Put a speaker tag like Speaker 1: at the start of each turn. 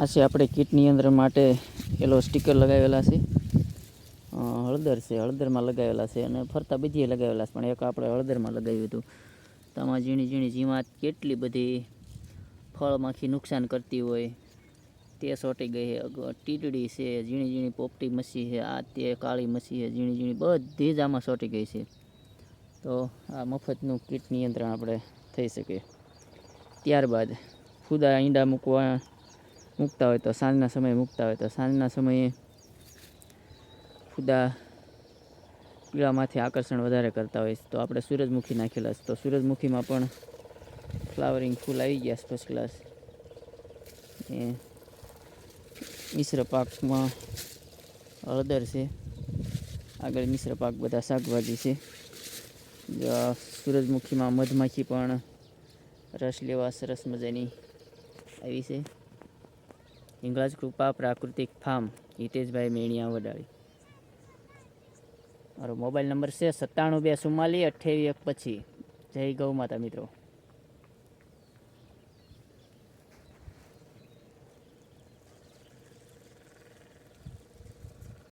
Speaker 1: આ છે આપણે કીટ નિયંત્રણ માટે એલો સ્ટીકર લગાવેલા છે. હળદર છે, હળદરમાં લગાવેલા છે અને ફરતા બીજી લગાવેલા છે, પણ એક આપણે હળદરમાં લગાવ્યું હતું. તમા ઝીણી ઝીણી જીવાત કેટલી બધી ફળમાંથી નુકસાન કરતી હોય તે સોટી ગઈ છે. ટીટડી છે, ઝીણી ઝીણી પોપટી મસી છે, આ તે કાળી મસી છે, ઝીણી ઝીણી બધી જ આમાં સોટી ગઈ છે. તો આ મફતનું કીટ નિયંત્રણ આપણે થઈ શકે. ત્યારબાદ ખુદા ઈંડા મૂકવા મૂકતા હોય તો સાંજના સમયે મૂકતા હોય તો સાંજના સમયે ખુદા પીળામાંથી આકર્ષણ વધારે કરતા હોય. તો આપણે સૂરજમુખી નાખેલા છે. તો સૂરજમુખીમાં પણ ફ્લાવરિંગ ફૂલ આવી ગયા ફર્સ્ટ ક્લાસ એ મિશ્ર પાકમાં હળદર છે. આગળ મિશ્ર પાક બધા શાકભાજી છે. સૂરજમુખીમાં મધમાખી પણ રસ લેવા સરસ મજાની આવી છે. હિંગળાજ કૃપા પ્રાકૃતિક ફાર્મ, હિતેશભાઈ મેણિયા વડાળી. મારો મોબાઈલ નંબર છે સત્તાણું બે ચુમ્માલીસ અઠ્યાવીસ એક પછી જય ગૌ માતા મિત્રો.